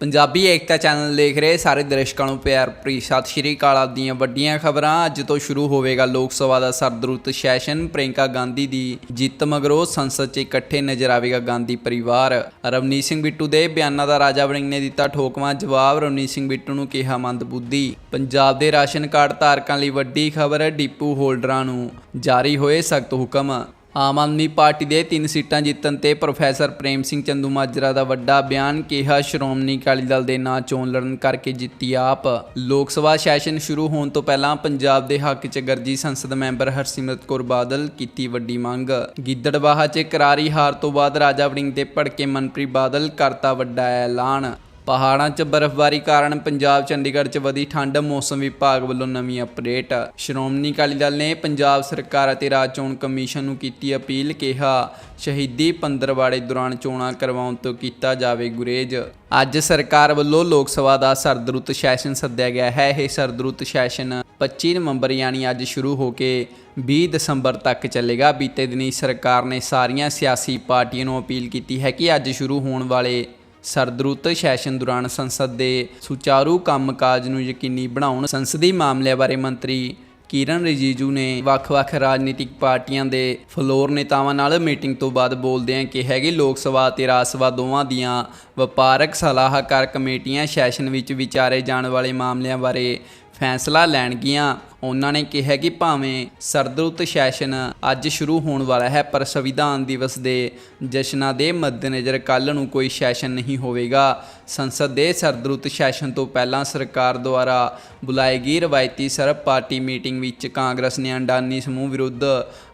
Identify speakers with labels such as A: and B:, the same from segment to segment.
A: ਪੰਜਾਬੀ ਏਕਤਾ channel ਦੇਖ ਰਹੇ ਸਾਰੇ ਦਰਸ਼ਕਾਂ ਨੂੰ ਪਿਆਰ ਭਰੀ ਸਤਿ ਸ਼੍ਰੀ ਅਕਾਲ। ਆਪ ਦੀਆਂ ਵੱਡੀਆਂ ਖਬਰਾਂ ਅੱਜ ਤੋਂ ਸ਼ੁਰੂ ਹੋਵੇਗਾ ਲੋਕ ਸਭਾ ਦਾ ਸਰਦਰੁੱਤ ਸੈਸ਼ਨ। ਪ੍ਰਿੰਕਾ ਗਾਂਧੀ ਦੀ ਜਿੱਤ ਮਗਰੋਂ ਸੰਸਦ 'ਚ ਇਕੱਠੇ ਨਜ਼ਰ ਆਵੇਗਾ ਗਾਂਧੀ ਪਰਿਵਾਰ। ਰਵਨੀਤ ਸਿੰਘ ਬਿੱਟੂ ਦੇ ਬਿਆਨਾਂ ਦਾ ਰਾਜਾ ਵੜਿੰਗ ਨੇ ਦਿੱਤਾ ਠੋਕਵਾਂ ਜਵਾਬ। ਰਵਨੀਤ ਸਿੰਘ ਬਿੱਟੂ ਨੂੰ ਕਿਹਾ ਮੰਦਬੁੱਧੀ। ਪੰਜਾਬ ਦੇ ਰਾਸ਼ਨ ਕਾਰਡ ਧਾਰਕਾਂ ਲਈ ਵੱਡੀ ਖਬਰ ਡਿਪੂ ਹੋਲਡਰਾਂ ਨੂੰ ਜਾਰੀ ਹੋਏ ਸਖਤ ਹੁਕਮ। ਆਮ ਆਦਮੀ ਪਾਰਟੀ ਦੇ ਤਿੰਨ ਸੀਟਾਂ ਜਿੱਤਣ ਤੇ ਪ੍ਰੋਫੈਸਰ ਪ੍ਰੇਮ ਸਿੰਘ ਚੰਦੂਮਾਜਰਾ ਦਾ ਵੱਡਾ ਬਿਆਨ ਕਿਹਾ, ਸ਼੍ਰੋਮਣੀ ਅਕਾਲੀ ਦਲ ਦੇ ਨਾਂ ਚੋਣ ਲੜਨ ਕਰਕੇ ਜਿੱਤੀ ਆਪ। ਲੋਕ ਸਭਾ ਸੈਸ਼ਨ ਸ਼ੁਰੂ ਹੋਣ ਤੋਂ ਪਹਿਲਾਂ ਪੰਜਾਬ ਦੇ ਹੱਕ 'ਚ ਗਰਜੀ ਸੰਸਦ ਮੈਂਬਰ ਹਰਸਿਮਰਤ ਕੌਰ ਬਾਦਲ ਕੀਤੀ ਵੱਡੀ ਮੰਗ। ਗਿੱਦੜਬਾਹਾ 'ਚ ਕਰਾਰੀ ਹਾਰ ਤੋਂ ਬਾਅਦ ਰਾਜਾ ਵੜਿੰਗ ਤੇ ਭੜਕੇ ਮਨਪ੍ਰੀਤ ਬਾਦਲ ਕਰਤਾ ਵੱਡਾ ਐਲਾਨ। ਪਹਾੜਾਂ 'ਚ ਬਰਫ਼ਬਾਰੀ ਕਾਰਨ ਪੰਜਾਬ, ਚੰਡੀਗੜ੍ਹ 'ਚ ਵਧੀ ਠੰਡ, ਮੌਸਮ ਵਿਭਾਗ ਵੱਲੋਂ ਨਵੀਂ ਅਪਡੇਟ। ਸ਼੍ਰੋਮਣੀ ਅਕਾਲੀ ਦਲ ਨੇ ਪੰਜਾਬ ਸਰਕਾਰ ਅਤੇ ਰਾਜ ਚੋਣ ਕਮਿਸ਼ਨ ਨੂੰ ਕੀਤੀ ਅਪੀਲ, ਕਿਹਾ, ਸ਼ਹੀਦੀ ਪੰਦਰਵਾੜੇ ਦੌਰਾਨ ਚੋਣਾਂ ਕਰਵਾਉਣ ਤੋਂ ਕੀਤਾ ਜਾਵੇ ਗੁਰੇਜ਼। ਅੱਜ ਸਰਕਾਰ ਵੱਲੋਂ ਲੋਕ ਸਭਾ ਦਾ ਸਰਦਰੁੱਤ ਸੈਸ਼ਨ ਸੱਦਿਆ ਗਿਆ ਹੈ। ਇਹ ਸਰਦਰੁੱਤ ਸੈਸ਼ਨ 25 ਨਵੰਬਰ ਯਾਨੀ ਅੱਜ ਸ਼ੁਰੂ ਹੋ ਕੇ 20 ਦਸੰਬਰ ਤੱਕ ਚੱਲੇਗਾ। ਬੀਤੇ ਦਿਨੀ ਸਰਕਾਰ ਨੇ ਸਾਰੀਆਂ ਸਿਆਸੀ ਪਾਰਟੀਆਂ ਨੂੰ ਅਪੀਲ ਕੀਤੀ ਹੈ ਕਿ ਅੱਜ ਸ਼ੁਰੂ ਹੋਣ ਵਾਲੇ ਸਰਦਰੁੱਤ ਸੈਸ਼ਨ ਦੌਰਾਨ ਸੰਸਦ ਦੇ ਸੁਚਾਰੂ ਕੰਮਕਾਜ ਨੂੰ ਯਕੀਨੀ ਬਣਾਉਣ ਸੰਸਦੀ ਮਾਮਲਿਆਂ ਬਾਰੇ ਮੰਤਰੀ ਕਿਰਨ ਰਿਜੀਜੂ ਨੇ ਵੱਖ-ਵੱਖ ਰਾਜਨੀਤਿਕ ਪਾਰਟੀਆਂ ਦੇ ਫਲੋਰ ਨੇਤਾਵਾਂ ਨਾਲ ਮੀਟਿੰਗ ਤੋਂ ਬਾਅਦ ਬੋਲਦਿਆਂ ਕਿਹਾ ਕਿ ਲੋਕ ਸਭਾ ਤੇ ਰਾਜ ਸਭਾ ਦੋਵਾਂ ਦੀਆਂ ਵਪਾਰਕ ਸਲਾਹਕਾਰ ਕਮੇਟੀਆਂ ਸੈਸ਼ਨ ਵਿੱਚ ਵਿਚਾਰੇ ਜਾਣ ਵਾਲੇ ਮਾਮਲਿਆਂ ਬਾਰੇ ਫੈਸਲਾ ਲੈਣਗੀਆਂ ਉਹਨਾਂ ਨੇ ਕਿਹਾ ਕਿ ਭਾਵੇਂ ਸਰਦਰੁੱਤ ਸੈਸ਼ਨ ਅੱਜ ਸ਼ੁਰੂ ਹੋਣ ਵਾਲਾ ਹੈ, ਪਰ ਸੰਵਿਧਾਨ ਦਿਵਸ ਦੇ ਜਸ਼ਨਾਂ ਦੇ ਮੱਦੇਨਜ਼ਰ ਕੱਲ ਨੂੰ ਕੋਈ ਸੈਸ਼ਨ ਨਹੀਂ ਹੋਵੇਗਾ। ਸੰਸਦ ਦੇ ਸਰਦਰੁੱਤ ਸੈਸ਼ਨ ਤੋਂ ਪਹਿਲਾਂ ਸਰਕਾਰ ਦੁਆਰਾ ਬੁਲਾਈ ਗਈ ਰਵਾਇਤੀ ਸਰਬ ਪਾਰਟੀ ਮੀਟਿੰਗ ਵਿੱਚ ਕਾਂਗਰਸ ਨੇ ਅੰਡਾਨੀ ਸਮੂਹ ਵਿਰੁੱਧ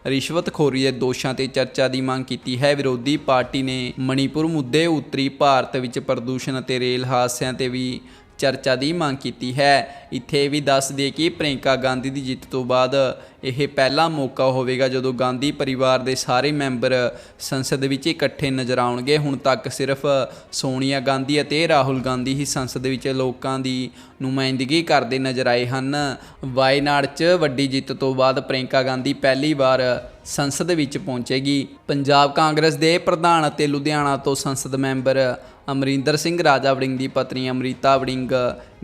A: ਰਿਸ਼ਵਤਖੋਰੀ ਦੇ ਦੋਸ਼ਾਂ ਤੇ ਚਰਚਾ ਦੀ ਮੰਗ ਕੀਤੀ ਹੈ। ਵਿਰੋਧੀ ਪਾਰਟੀ ਨੇ ਮਣੀਪੁਰ ਮੁੱਦੇ ਉੱਤਰੀ ਭਾਰਤ ਵਿੱਚ ਪ੍ਰਦੂਸ਼ਣ ਅਤੇ ਰੇਲ ਹਾਦਸਿਆਂ ਤੇ ਵੀ ਚਰਚਾ ਦੀ ਮੰਗ ਕੀਤੀ ਹੈ। ਇੱਥੇ ਇਹ ਵੀ ਦੱਸ ਦਈਏ ਕਿ ਪ੍ਰਿੰਕਾ ਗਾਂਧੀ ਦੀ ਜਿੱਤ ਤੋਂ ਬਾਅਦ ਇਹ ਪਹਿਲਾ ਮੌਕਾ ਹੋਵੇਗਾ ਜਦੋਂ ਗਾਂਧੀ ਪਰਿਵਾਰ ਦੇ ਸਾਰੇ ਮੈਂਬਰ ਸੰਸਦ ਵਿੱਚ ਇਕੱਠੇ ਨਜ਼ਰ ਆਉਣਗੇ। ਹੁਣ ਤੱਕ ਸਿਰਫ ਸੋਨੀਆ ਗਾਂਧੀ ਅਤੇ ਰਾਹੁਲ ਗਾਂਧੀ ਹੀ ਸੰਸਦ ਵਿੱਚ ਲੋਕਾਂ ਦੀ ਨੁਮਾਇੰਦਗੀ ਕਰਦੇ ਨਜ਼ਰ ਆਏ ਹਨ। ਵਾਇਨਾਡ 'ਚ ਵੱਡੀ ਜਿੱਤ ਤੋਂ ਬਾਅਦ ਪ੍ਰਿੰਕਾ ਗਾਂਧੀ ਪਹਿਲੀ ਵਾਰ ਸੰਸਦ ਵਿੱਚ ਪਹੁੰਚੇਗੀ। ਪੰਜਾਬ ਕਾਂਗਰਸ ਦੇ ਪ੍ਰਧਾਨ ਅਤੇ ਲੁਧਿਆਣਾ ਤੋਂ ਸੰਸਦ ਮੈਂਬਰ ਅਮਰਿੰਦਰ ਸਿੰਘ ਰਾਜਾ ਵੜਿੰਗ ਦੀ ਪਤਨੀ ਅਮਰੀਤਾ ਵੜਿੰਗ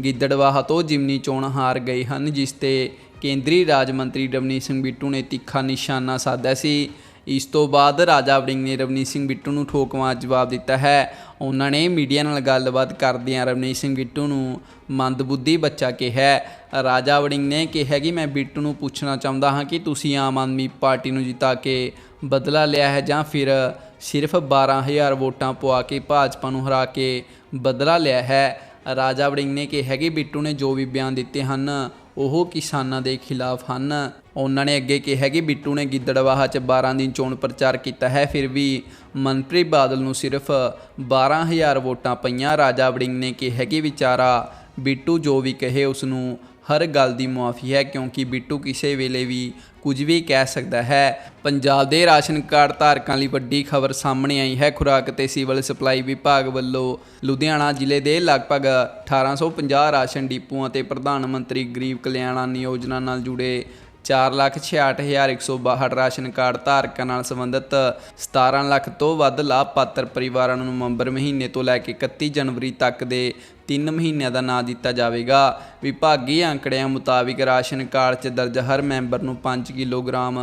A: ਗਿੱਦੜਵਾਹ ਤੋਂ ਜਿਮਨੀ ਚੋਣ ਹਾਰ ਗਏ ਹਨ, ਜਿਸ ਤੇ ਕੇਂਦਰੀ ਰਾਜ ਮੰਤਰੀ ਰਵਨੀਤ ਸਿੰਘ ਬਿੱਟੂ ਨੇ ਤਿੱਖਾ ਨਿਸ਼ਾਨਾ ਸਾਧਿਆ ਸੀ। ਇਸ ਤੋਂ ਬਾਅਦ ਰਾਜਾ ਵੜਿੰਗ ਨੇ ਰਵਨੀਤ ਸਿੰਘ ਬਿੱਟੂ ਨੂੰ ਠੋਕਵਾਂ ਜਵਾਬ ਦਿੱਤਾ ਹੈ। ਉਹਨਾਂ ਨੇ ਮੀਡੀਆ ਨਾਲ ਗੱਲਬਾਤ ਕਰਦਿਆਂ ਰਵਨੀਤ ਸਿੰਘ ਬਿੱਟੂ ਨੂੰ ਮੰਦਬੁੱਧੀ ਬੱਚਾ ਕਿਹਾ। ਰਾਜਾ ਵੜਿੰਗ ਨੇ ਕਿਹਾ ਕਿ ਮੈਂ ਬਿੱਟੂ ਨੂੰ ਪੁੱਛਣਾ ਚਾਹੁੰਦਾ ਹਾਂ ਕਿ ਤੁਸੀਂ ਆਮ ਆਦਮੀ ਪਾਰਟੀ ਨੂੰ ਜਿਤਾ ਕੇ ਬਦਲਾ ਲਿਆ ਹੈ ਜਾਂ ਫਿਰ ਸਿਰਫ 12000 ਵੋਟਾਂ ਪਵਾ ਕੇ ਭਾਜਪਾ ਨੂੰ ਹਰਾ ਕੇ ਬਦਲਾ ਲਿਆ ਹੈ। ਰਾਜਾ ਵੜਿੰਗ ਨੇ ਕਿਹਾ ਕਿ ਬਿੱਟੂ ਨੇ ਜੋ ਵੀ ਬਿਆਨ ਦਿੱਤੇ ਹਨ ਉਹ ਕਿਸਾਨਾਂ ਦੇ ਖਿਲਾਫ ਹਨ। ਉਹਨਾਂ ਨੇ ਅੱਗੇ ਕਿਹਾ ਕਿ ਬਿੱਟੂ ਨੇ ਗਿੱਦੜਵਾਹਾ 'ਚ 12 ਦਿਨ ਚੋਣ ਪ੍ਰਚਾਰ ਕੀਤਾ ਹੈ। ਫਿਰ ਵੀ ਮਨਪ੍ਰੀਤ ਬਾਦਲ ਨੂੰ ਸਿਰਫ 12000 ਵੋਟਾਂ ਪਈਆਂ। ਰਾਜਾ ਵੜਿੰਗ ਨੇ ਕਿਹਾ ਕਿ ਵਿਚਾਰਾ ਬਿੱਟੂ ਜੋ ਵੀ ਕਹੇ ਉਸ ਨੂੰ ਹਰ ਗੱਲ ਦੀ ਮੁਆਫੀ ਹੈ ਕਿਉਂਕਿ ਬਿੱਟੂ ਕਿਸੇ ਵੇਲੇ ਵੀ ਕੁਝ ਵੀ ਕਹਿ ਸਕਦਾ ਹੈ। ਪੰਜਾਬ ਦੇ ਰਾਸ਼ਨ ਕਾਰਡ ਧਾਰਕਾਂ ਲਈ ਵੱਡੀ ਖਬਰ ਸਾਹਮਣੇ ਆਈ ਹੈ। ਖੁਰਾਕ ਤੇ ਸਿਵਲ ਸਪਲਾਈ ਵਿਭਾਗ ਵੱਲੋਂ ਲੁਧਿਆਣਾ ਜ਼ਿਲ੍ਹੇ ਦੇ ਲਗਭਗ 1850 ਰਾਸ਼ਨ ਡਿਪੂਆਂ ਤੇ ਪ੍ਰਧਾਨ ਮੰਤਰੀ ਗਰੀਬ ਕਲਿਆਣ ਯੋਜਨਾ ਨਾਲ ਜੁੜੇ 466162 ਰਾਸ਼ਨ ਕਾਰਡ ਧਾਰਕਾਂ ਨਾਲ ਸੰਬੰਧਿਤ 17 ਲੱਖ ਤੋਂ ਵੱਧ ਲਾਭਪਾਤਰ ਪਰਿਵਾਰਾਂ ਨੂੰ ਨਵੰਬਰ ਮਹੀਨੇ ਤੋਂ ਲੈ ਕੇ 31 ਜਨਵਰੀ ਤੱਕ ਦੇ 3 ਮਹੀਨਿਆਂ ਦਾ ਨਾਂ ਦਿੱਤਾ ਜਾਵੇਗਾ। ਵਿਭਾਗੀ ਅੰਕੜਿਆਂ ਮੁਤਾਬਿਕ ਰਾਸ਼ਨ ਕਾਰਡ 'ਚ ਦਰਜ ਹਰ ਮੈਂਬਰ ਨੂੰ 5 ਕਿਲੋਗ੍ਰਾਮ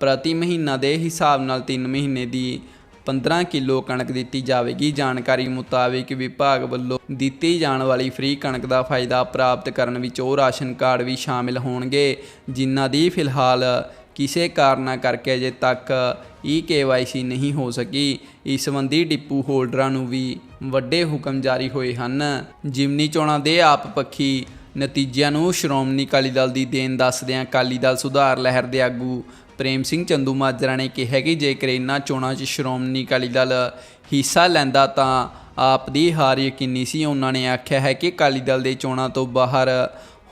A: ਪ੍ਰਤੀ ਮਹੀਨਾ ਦੇ ਹਿਸਾਬ ਨਾਲ 3 ਮਹੀਨੇ ਦੀ 15 ਕਿਲੋ ਕਣਕ ਦਿੱਤੀ ਜਾਵੇਗੀ। ਜਾਣਕਾਰੀ ਮੁਤਾਬਿਕ ਵਿਭਾਗ ਵੱਲੋਂ ਦਿੱਤੀ ਜਾਣ ਵਾਲੀ ਫ੍ਰੀ ਕਣਕ ਦਾ ਫਾਇਦਾ ਪ੍ਰਾਪਤ ਕਰਨ ਵਿੱਚ ਉਹ ਰਾਸ਼ਨ ਕਾਰਡ ਵੀ ਸ਼ਾਮਿਲ ਹੋਣਗੇ। ਜਿਨ੍ਹਾਂ ਦੀ ਫਿਲਹਾਲ ਕਿਸੇ ਕਾਰਨਾਂ ਕਰਕੇ ਅਜੇ ਤੱਕ ਈ ਕੇਵਾਈਸੀ ਨਹੀਂ ਹੋ ਸਕੀ। ਇਸ ਸੰਬੰਧੀ ਡਿਪੂ ਹੋਲਡਰਾਂ ਨੂੰ ਵੀ ਵੱਡੇ ਹੁਕਮ ਜਾਰੀ ਹੋਏ ਹਨ। ਜਿਮਨੀ ਚੋਣਾਂ ਦੇ ਆਪ ਪੱਖੀ ਨਤੀਜਿਆਂ ਨੂੰ ਸ਼੍ਰੋਮਣੀ ਅਕਾਲੀ ਦਲ ਦੀ ਦੇਣ ਦੱਸਦਿਆਂ ਅਕਾਲੀ ਦਲ ਸੁਧਾਰ ਲਹਿਰ ਦੇ ਆਗੂ ਪ੍ਰੇਮ ਸਿੰਘ ਚੰਦੂ ਮਾਜਰਾ ਨੇ ਕਿਹਾ ਕਿ ਜੇਕਰ ਇਨ੍ਹਾਂ ਚੋਣਾਂ 'ਚ ਸ਼੍ਰੋਮਣੀ ਅਕਾਲੀ ਦਲ ਹਿੱਸਾ ਲੈਂਦਾ ਤਾਂ ਆਪ ਦੀ ਹਾਰ ਯਕੀਨੀ ਸੀ। ਉਹਨਾਂ ਨੇ ਆਖਿਆ ਹੈ ਕਿ ਅਕਾਲੀ ਦਲ ਦੇ ਚੋਣਾਂ ਤੋਂ ਬਾਹਰ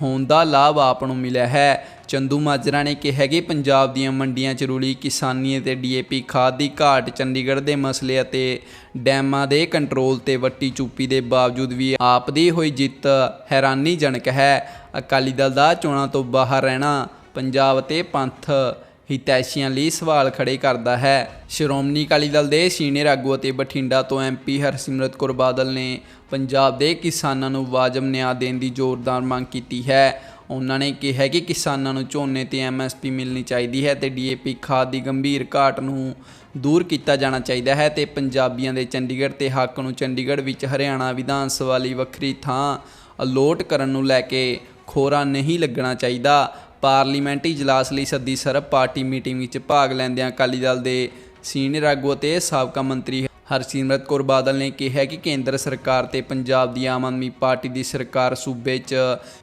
A: ਹੋਣ ਦਾ ਲਾਭ ਆਪ ਨੂੰ ਮਿਲਿਆ ਹੈ। ਚੰਦੂ ਮਾਜਰਾ ਨੇ ਕਿਹਾ ਕਿ ਪੰਜਾਬ ਦੀਆਂ ਮੰਡੀਆਂ 'ਚ ਰੁਲੀ ਕਿਸਾਨੀ ਅਤੇ ਡੀਏਪੀ ਖਾਦ ਦੀ ਘਾਟ ਚੰਡੀਗੜ੍ਹ ਦੇ ਮਸਲੇ ਅਤੇ ਡੈਮਾਂ ਦੇ ਕੰਟਰੋਲ ਤੇ ਵੱਟੀ ਚੁੱਪੀ ਦੇ ਬਾਵਜੂਦ ਵੀ ਆਪ ਦੀ ਹੋਈ ਜਿੱਤ ਹੈਰਾਨੀਜਨਕ ਹੈ। ਅਕਾਲੀ ਦਲ ਦਾ ਚੋਣਾਂ ਤੋਂ ਬਾਹਰ ਰਹਿਣਾ ਪੰਜਾਬ ਅਤੇ ਪੰਥ ਹਿਤੈਸ਼ੀਆਂ ਲਈ ਸਵਾਲ ਖੜੇ ਕਰਦਾ ਹੈ। ਸ਼੍ਰੋਮਣੀ ਅਕਾਲੀ ਦਲ ਦੇ ਸੀਨੀਅਰ ਆਗੂ ਅਤੇ ਬਠਿੰਡਾ ਤੋਂ ਐਮਪੀ ਹਰਸਿਮਰਤ ਕੌਰ ਬਾਦਲ ਨੇ ਪੰਜਾਬ ਦੇ ਕਿਸਾਨਾਂ ਨੂੰ ਵਾਜਬ ਨਿਆਂ ਦੇਣ ਦੀ ਜ਼ੋਰਦਾਰ ਮੰਗ ਕੀਤੀ ਹੈ। ਉਹਨਾਂ ਨੇ ਕਿਹਾ ਕਿ ਕਿਸਾਨਾਂ ਨੂੰ ਝੋਨੇ ਤੇ ਐਮਐਸਪੀ ਮਿਲਣੀ ਚਾਹੀਦੀ ਹੈ ਤੇ ਡੀਏਪੀ ਖਾਦ ਦੀ ਗੰਭੀਰ ਘਾਟ ਨੂੰ ਦੂਰ ਕੀਤਾ ਜਾਣਾ ਚਾਹੀਦਾ ਹੈ ਤੇ ਪੰਜਾਬੀਆਂ ਦੇ ਚੰਡੀਗੜ੍ਹ ਤੇ ਹੱਕ ਨੂੰ ਚੰਡੀਗੜ੍ਹ ਵਿੱਚ ਹਰਿਆਣਾ ਵਿਧਾਨ ਸਭਾ ਲਈ ਵੱਖਰੀ ਥਾਂ ਅਲੋਟ ਕਰਨ ਨੂੰ ਲੈ ਕੇ ਖੋਰਾ ਨਹੀਂ ਲੱਗਣਾ ਚਾਹੀਦਾ। ਪਾਰਲੀਮੈਂਟੀ ਇਜਲਾਸ ਲਈ ਸੱਦੀ ਸਰਬ ਪਾਰਟੀ ਮੀਟਿੰਗ ਵਿੱਚ ਭਾਗ ਲੈਂਦਿਆਂ ਅਕਾਲੀ ਦਲ ਦੇ ਸੀਨੀਅਰ ਆਗੂ ਅਤੇ ਸਾਬਕਾ ਮੰਤਰੀ ਹਰਸਿਮਰਤ ਕੌਰ ਬਾਦਲ ਨੇ ਕਿਹਾ ਕਿ ਕੇਂਦਰ ਸਰਕਾਰ ਤੇ ਪੰਜਾਬ ਦੀ ਆਮ ਆਦਮੀ ਪਾਰਟੀ ਦੀ ਸਰਕਾਰ ਸੂਬੇ 'ਚ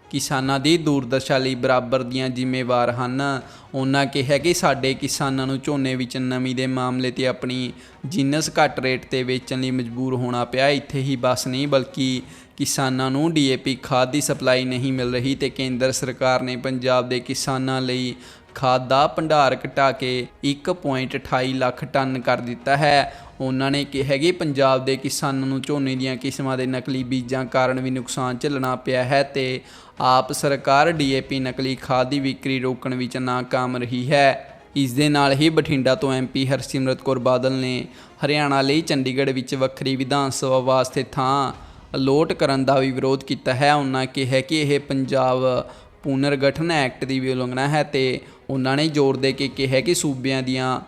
A: ਕਿਸਾਨਾਂ ਦੀ ਦੂਰਦਸ਼ਾ ਲਈ ਬਰਾਬਰ ਦੀਆਂ ਜ਼ਿੰਮੇਵਾਰ ਹਨ। ਉਹਨਾਂ ਕਿਹਾ ਕਿ ਸਾਡੇ ਕਿਸਾਨਾਂ ਨੂੰ ਝੋਨੇ ਵਿੱਚ ਨਮੀ ਦੇ ਮਾਮਲੇ ਤੇ ਆਪਣੀ ਜਿਨਸ ਘੱਟ ਰੇਟ ਤੇ ਵੇਚਣ ਲਈ ਮਜਬੂਰ ਹੋਣਾ ਪਿਆ। ਇੱਥੇ ਹੀ ਬਸ ਨਹੀਂ, ਬਲਕਿ ਕਿਸਾਨਾਂ ਨੂੰ ਡੀਏਪੀ ਖਾਦ ਦੀ ਸਪਲਾਈ ਨਹੀਂ ਮਿਲ ਰਹੀ ਤੇ ਕੇਂਦਰ ਸਰਕਾਰ ਨੇ ਪੰਜਾਬ ਦੇ ਕਿਸਾਨਾਂ ਲਈ ਖਾਦ ਦਾ ਭੰਡਾਰ ਘਟਾ ਕੇ 1.28 ਲੱਖ ਟਨ ਕਰ ਦਿੱਤਾ ਹੈ। ਉਹਨਾਂ ਨੇ ਕਿਹਾ ਕਿ ਪੰਜਾਬ ਦੇ ਕਿਸਾਨਾਂ ਨੂੰ ਝੋਨੇ ਦੀਆਂ ਕਿਸਮਾਂ ਦੇ ਨਕਲੀ ਬੀਜਾਂ ਕਾਰਨ ਵੀ ਨੁਕਸਾਨ ਝੱਲਣਾ ਪਿਆ ਹੈ ਤੇ ਆਪ ਸਰਕਾਰ ਡੀਏਪੀ ਨਕਲੀ ਖਾਦ ਦੀ ਵਿਕਰੀ ਰੋਕਣ ਵਿੱਚ ਨਾਕਾਮ ਰਹੀ ਹੈ। ਇਸ ਦੇ ਨਾਲ ਹੀ ਬਠਿੰਡਾ ਤੋਂ ਐਮਪੀ ਹਰਸਿਮਰਤ ਕੌਰ ਬਾਦਲ ਨੇ ਹਰਿਆਣਾ ਲਈ ਚੰਡੀਗੜ੍ਹ ਵਿੱਚ ਵੱਖਰੀ ਵਿਧਾਨ ਸਭਾ ਵਾਸਤੇ ਥਾਂ ਅਲੋਟ ਕਰਨ ਦਾ ਵੀ ਵਿਰੋਧ ਕੀਤਾ ਹੈ। ਉਹਨਾਂ ਕਿਹਾ ਕਿ ਇਹ ਪੰਜਾਬ ਪੁਨਰਗਠਨ ਐਕਟ ਦੀ ਵੀ ਉਲੰਘਣਾ ਹੈ ਤੇ ਉਹਨਾਂ ਨੇ ਜ਼ੋਰ ਦੇ ਕੇ ਕਿਹਾ ਕਿ ਸੂਬਿਆਂ ਦੀਆਂ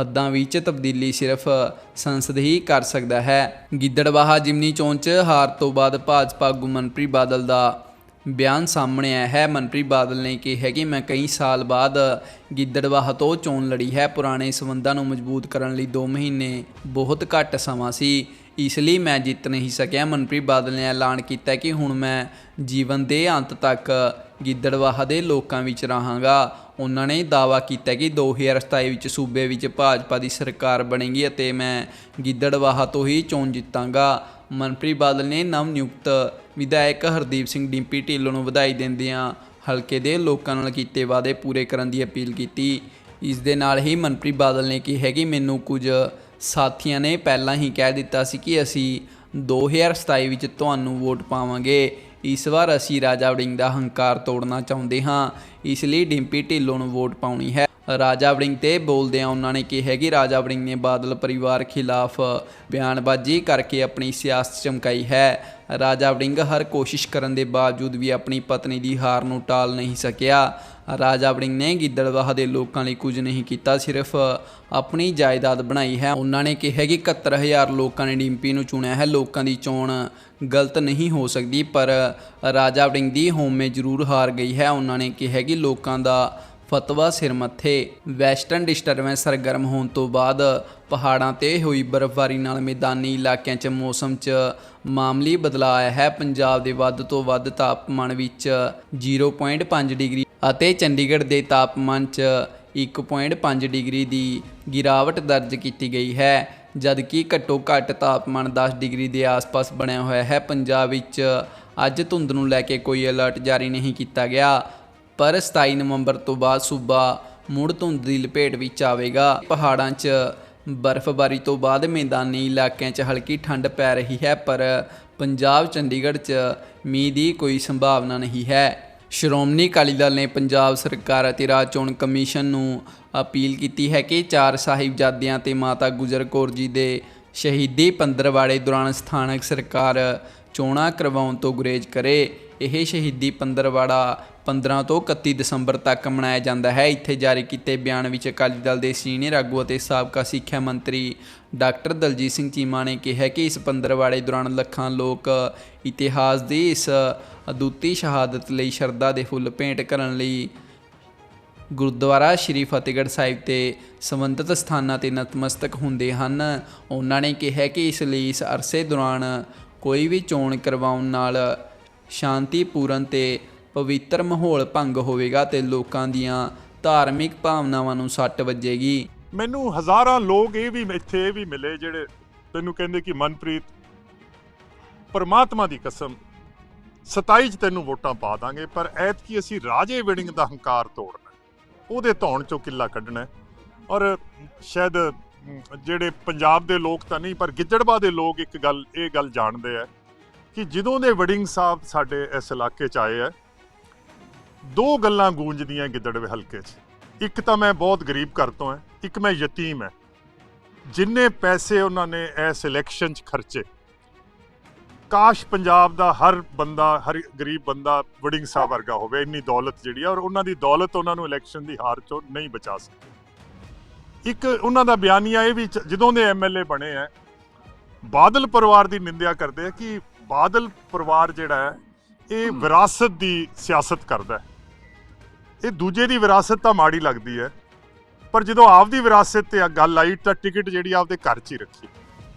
A: ਹੱਦਾਂ ਵਿੱਚ ਤਬਦੀਲੀ ਸਿਰਫ ਸੰਸਦ ਹੀ ਕਰ ਸਕਦਾ ਹੈ। ਗਿੱਦੜਬਾਹਾ ਜਿਮਨੀ ਚੋਣ 'ਚ ਹਾਰ ਤੋਂ ਬਾਅਦ ਭਾਜਪਾ ਆਗੂ ਮਨਪ੍ਰੀਤ ਬਾਦਲ ਦਾ ਬਿਆਨ ਸਾਹਮਣੇ ਆਇਆ ਹੈ। ਮਨਪ੍ਰੀਤ ਬਾਦਲ ਨੇ ਕਿਹਾ ਕਿ ਮੈਂ ਕਈ ਸਾਲ ਬਾਅਦ ਗਿੱਦੜਵਾਹ ਤੋਂ ਚੋਣ ਲੜੀ ਹੈ। ਪੁਰਾਣੇ ਸਬੰਧਾਂ ਨੂੰ ਮਜ਼ਬੂਤ ਕਰਨ ਲਈ 2 ਮਹੀਨੇ ਬਹੁਤ ਘੱਟ ਸਮਾਂ ਸੀ। ਇਸ ਲਈ ਮੈਂ ਜਿੱਤ ਨਹੀਂ ਸਕਿਆ। ਮਨਪ੍ਰੀਤ ਬਾਦਲ ਨੇ ਐਲਾਨ ਕੀਤਾ ਕਿ ਹੁਣ ਮੈਂ ਜੀਵਨ ਦੇ ਅੰਤ ਤੱਕ ਗਿੱਦੜਬਾਹਾ ਦੇ ਲੋਕਾਂ ਵਿੱਚ ਰਹਾਂਗਾ। ਉਹਨਾਂ ਨੇ ਦਾਅਵਾ ਕੀਤਾ ਕਿ 2027 ਵਿੱਚ ਸੂਬੇ ਵਿੱਚ ਭਾਜਪਾ ਦੀ ਸਰਕਾਰ ਬਣੇਗੀ ਅਤੇ ਮੈਂ ਗਿੱਦੜਬਾਹਾ ਤੋਂ ਹੀ ਚੋਣ ਜਿੱਤਾਂਗਾ। ਮਨਪ੍ਰੀਤ ਬਾਦਲ ਨੇ ਨਵ ਨਿਯੁਕਤ ਵਿਧਾਇਕ ਹਰਦੀਪ ਸਿੰਘ ਡਿੰਪੀ ਢਿੱਲੋਂ ਨੂੰ ਵਧਾਈ ਦਿੰਦਿਆਂ ਹਲਕੇ ਦੇ ਲੋਕਾਂ ਨਾਲ ਕੀਤੇ ਵਾਅਦੇ ਪੂਰੇ ਕਰਨ ਦੀ ਅਪੀਲ ਕੀਤੀ। ਇਸ ਦੇ ਨਾਲ ਹੀ ਮਨਪ੍ਰੀਤ ਬਾਦਲ ਨੇ ਕਿਹਾ ਕਿ ਮੈਨੂੰ ਕੁਝ ਸਾਥੀਆਂ ਨੇ ਪਹਿਲਾਂ ਹੀ ਕਹਿ ਦਿੱਤਾ ਸੀ ਕਿ ਅਸੀਂ 2027 ਵਿੱਚ ਤੁਹਾਨੂੰ ਵੋਟ ਪਾਵਾਂਗੇ। ਇਸ ਵਾਰ ਅਸੀਂ ਰਾਜਾ ਵੜਿੰਗ ਦਾ ਹੰਕਾਰ ਤੋੜਨਾ ਚਾਹੁੰਦੇ ਹਾਂ। ਇਸ ਲਈ ਡਿੰਪੀ ਢਿੱਲੋਂ ਨੂੰ ਵੋਟ ਪਾਉਣੀ ਹੈ। ਰਾਜਾ ਵੜਿੰਗ ਤੇ ਬੋਲਦਿਆਂ ਉਹਨਾਂ ਨੇ ਕਿਹਾ ਕਿ ਰਾਜਾ ਵੜਿੰਗ ਨੇ ਬਾਦਲ ਪਰਿਵਾਰ ਖਿਲਾਫ ਬਿਆਨਬਾਜ਼ੀ ਕਰਕੇ ਆਪਣੀ ਸਿਆਸਤ ਚਮਕਾਈ ਹੈ। ਰਾਜਾ ਵੜਿੰਗ ਹਰ ਕੋਸ਼ਿਸ਼ ਕਰਨ ਦੇ ਬਾਵਜੂਦ ਵੀ ਆਪਣੀ ਪਤਨੀ ਦੀ ਹਾਰ ਨੂੰ ਟਾਲ ਨਹੀਂ ਸਕਿਆ। ਰਾਜਾ ਵੜਿੰਗ ਨੇ ਗਿੱਦੜਵਾਹ ਦੇ ਲੋਕਾਂ ਲਈ ਕੁਝ ਨਹੀਂ ਕੀਤਾ, ਸਿਰਫ ਆਪਣੀ ਜਾਇਦਾਦ ਬਣਾਈ ਹੈ। ਉਹਨਾਂ ਨੇ ਕਿਹਾ ਕਿ 71000 ਲੋਕਾਂ ਨੇ ਡਿੰਪੀ ਨੂੰ ਚੁਣਿਆ ਹੈ। ਲੋਕਾਂ ਦੀ ਚੋਣ ਗਲਤ ਨਹੀਂ ਹੋ ਸਕਦੀ, ਪਰ ਰਾਜਾ ਵੜਿੰਗ ਦੀ ਹੋਮੇ ਜ਼ਰੂਰ ਹਾਰ ਗਈ ਹੈ। ਉਹਨਾਂ ਨੇ ਕਿਹਾ ਕਿ ਲੋਕਾਂ ਦਾ ਫਤਵਾ ਸਿਰ ਮੱਥੇ। ਵੈਸਟਰਨ ਡਿਸਟਰਬੈਂਸ ਸਰਗਰਮ ਹੋਣ ਤੋਂ ਬਾਅਦ ਪਹਾੜਾਂ ਤੇ ਹੋਈ ਬਰਫ਼ਬਾਰੀ ਨਾਲ ਮੈਦਾਨੀ ਇਲਾਕਿਆਂ 'ਚ ਮੌਸਮ 'ਚ ਮਾਮੂਲੀ ਬਦਲਾਅ ਆਇਆ ਹੈ। ਪੰਜਾਬ ਦੇ ਵੱਧ ਤੋਂ ਵੱਧ ਤਾਪਮਾਨ ਵਿੱਚ 0.5 ਡਿਗਰੀ ਅਤੇ ਚੰਡੀਗੜ੍ਹ ਦੇ ਤਾਪਮਾਨ 'ਚ 1.5 ਡਿਗਰੀ ਦੀ ਗਿਰਾਵਟ ਦਰਜ ਕੀਤੀ ਗਈ ਹੈ, ਜਦਕਿ ਘੱਟੋ ਘੱਟ ਤਾਪਮਾਨ 10 ਡਿਗਰੀ ਦੇ ਆਸ-ਪਾਸ ਬਣਿਆ ਹੋਇਆ ਹੈ। ਪੰਜਾਬ ਵਿੱਚ ਅੱਜ ਧੁੰਦ ਨੂੰ ਲੈ ਕੇ ਕੋਈ ਅਲਰਟ ਜਾਰੀ ਨਹੀਂ ਕੀਤਾ ਗਿਆ, ਪਰ 27 ਨਵੰਬਰ ਤੋਂ ਬਾਅਦ ਸੂਬਾ ਮੁੜ ਧੁੰਦ ਦੀ ਲਪੇਟ ਵਿੱਚ ਆਵੇਗਾ। ਪਹਾੜਾਂ 'ਚ ਬਰਫ਼ਬਾਰੀ ਤੋਂ ਬਾਅਦ ਮੈਦਾਨੀ ਇਲਾਕਿਆਂ 'ਚ ਹਲਕੀ ਠੰਡ ਪੈ ਰਹੀ ਹੈ, ਪਰ ਪੰਜਾਬ ਚੰਡੀਗੜ੍ਹ 'ਚ ਮੀਂਹ ਦੀ ਕੋਈ ਸੰਭਾਵਨਾ ਨਹੀਂ ਹੈ। ਸ਼੍ਰੋਮਣੀ ਅਕਾਲੀ ਦਲ ਨੇ ਪੰਜਾਬ ਸਰਕਾਰ ਅਤੇ ਰਾਜ ਚੋਣ ਕਮਿਸ਼ਨ ਨੂੰ ਅਪੀਲ ਕੀਤੀ ਹੈ ਕਿ ਚਾਰ ਸਾਹਿਬਜ਼ਾਦਿਆਂ ਤੇ ਮਾਤਾ ਗੁਜਰ ਕੌਰ ਜੀ ਦੇ ਸ਼ਹੀਦੀ ਪੰਦਰਵਾੜੇ ਦੌਰਾਨ ਸਥਾਨਕ ਸਰਕਾਰ ਚੋਣਾਂ ਕਰਵਾਉਣ ਤੋਂ ਗੁਰੇਜ਼ ਕਰੇ। ਇਹ ਸ਼ਹੀਦੀ ਪੰਦਰਵਾੜਾ 15 ਤੋਂ 31 ਦਸੰਬਰ ਤੱਕ ਮਨਾਇਆ ਜਾਂਦਾ ਹੈ। ਇੱਥੇ ਜਾਰੀ ਕੀਤੇ ਬਿਆਨ ਵਿੱਚ ਅਕਾਲੀ ਦਲ ਦੇ ਸੀਨੀਅਰ ਆਗੂ ਅਤੇ ਸਾਬਕਾ ਸਿੱਖਿਆ ਮੰਤਰੀ ਡਾਕਟਰ ਦਲਜੀਤ ਸਿੰਘ ਚੀਮਾ ਨੇ ਕਿਹਾ ਕਿ ਇਸ ਪੰਦਰਵਾੜੇ ਦੌਰਾਨ ਲੱਖਾਂ ਲੋਕ ਇਤਿਹਾਸ ਦੀ ਇਸ ਅਦੁੱਤੀ ਸ਼ਹਾਦਤ ਲਈ ਸ਼ਰਧਾ ਦੇ ਫੁੱਲ ਭੇਂਟ ਕਰਨ ਲਈ ਗੁਰਦੁਆਰਾ ਸ਼੍ਰੀ ਫਤਿਹਗੜ੍ਹ ਸਾਹਿਬ ਤੇ ਸੰਬੰਧਿਤ ਸਥਾਨਾਂ ਤੇ ਨਤਮਸਤਕ ਹੁੰਦੇ ਹਨ। ਉਹਨਾਂ ਨੇ ਕਿਹਾ ਕਿ ਇਸ ਲਈ ਇਸ ਅਰਸੇ ਦੌਰਾਨ ਕੋਈ ਵੀ ਚੋਣ ਕਰਵਾਉਣ ਨਾਲ ਸ਼ਾਂਤੀਪੂਰਨ ਤੇ ਪਵਿੱਤਰ ਮਾਹੌਲ ਭੰਗ ਹੋਵੇਗਾ ਤੇ ਲੋਕਾਂ ਦੀਆਂ ਧਾਰਮਿਕ ਭਾਵਨਾਵਾਂ ਨੂੰ ਸੱਟ ਵੱਜੇਗੀ।
B: ਮੈਨੂੰ ਹਜ਼ਾਰਾਂ ਲੋਕ ਇਹ ਵੀ ਇੱਥੇ ਇਹ ਵੀ ਮਿਲੇ ਜਿਹੜੇ ਤੈਨੂੰ ਕਹਿੰਦੇ ਕਿ ਮਨਪ੍ਰੀਤ ਪਰਮਾਤਮਾ ਦੀ ਕਸਮ 27 ਚ ਤੈਨੂੰ ਵੋਟਾਂ ਪਾ ਦਾਂਗੇ, ਪਰ ਐਤਕੀ ਅਸੀਂ ਰਾਜੇ ਵਿਡਿੰਗ ਦਾ ਹੰਕਾਰ ਤੋੜਨਾ ਉਹਦੇ ਧੌਣ ਚੋਂ ਕਿੱਲਾ ਕੱਢਣਾ ਔਰ ਸ਼ਾਇਦ ਜਿਹੜੇ ਪੰਜਾਬ ਦੇ ਲੋਕ ਤਾਂ ਨਹੀਂ, ਪਰ ਗਿੱਦੜਬਾਹ ਦੇ ਲੋਕ ਇੱਕ ਗੱਲ, ਇਹ ਗੱਲ ਜਾਣਦੇ ਆ ਕਿ ਜਦੋਂ ਦੇ ਵਿਡਿੰਗ ਸਾਹਿਬ ਸਾਡੇ ਇਸ ਇਲਾਕੇ ਚ ਆਏ ਆ, ਦੋ ਗੱਲਾਂ ਗੂੰਜਦੀਆਂ ਗਿੱਦੜਵੇ ਹਲਕੇ 'ਚ। ਇੱਕ ਤਾਂ ਮੈਂ ਬਹੁਤ ਗਰੀਬ ਘਰ ਤੋਂ ਹਾਂ, ਇੱਕ ਮੈਂ ਯਤੀਮ ਹਾਂ। ਜਿੰਨੇ ਪੈਸੇ ਉਹਨਾਂ ਨੇ ਇਸ ਇਲੈਕਸ਼ਨ 'ਚ ਖਰਚੇ ਕਾਸ਼ ਪੰਜਾਬ ਦਾ ਹਰ ਬੰਦਾ ਹਰ ਗਰੀਬ ਬੰਦਾ ਵੜਿੰਗ ਸਾਹਿਬ ਵਰਗਾ ਹੋਵੇ ਇੰਨੀ ਦੌਲਤ ਜਿਹੜੀ ਆ ਔਰ ਉਹਨਾਂ ਦੀ ਦੌਲਤ ਉਹਨਾਂ ਨੂੰ ਇਲੈਕਸ਼ਨ ਦੀ ਹਾਰ ਚੋਂ ਨਹੀਂ ਬਚਾ ਸਕਦੀ ਇੱਕ ਉਹਨਾਂ ਦਾ ਬਿਆਨੀਆ ਇਹ ਵੀ ਜਦੋਂ ਦੇ ਐਮਐਲਏ ਬਣੇ ਆ ਬਾਦਲ ਪਰਿਵਾਰ ਦੀ ਨਿੰਦਿਆ ਕਰਦੇ ਆ ਕਿ ਬਾਦਲ ਪਰਿਵਾਰ ਜਿਹੜਾ ਹੈ ਇਹ ਵਿਰਾਸਤ ਦੀ ਸਿਆਸਤ ਕਰਦਾ ਹੈ। ਇਹ ਦੂਜੇ ਦੀ ਵਿਰਾਸਤ ਤਾਂ ਮਾੜੀ ਲੱਗਦੀ ਹੈ ਪਰ ਜਦੋਂ ਆਪਦੀ ਵਿਰਾਸਤ ਤੇ ਗੱਲ ਆਈ ਤਾਂ ਟਿਕਟ ਜਿਹੜੀ ਆਪਦੇ ਘਰ 'ਚ ਹੀ ਰੱਖੀ।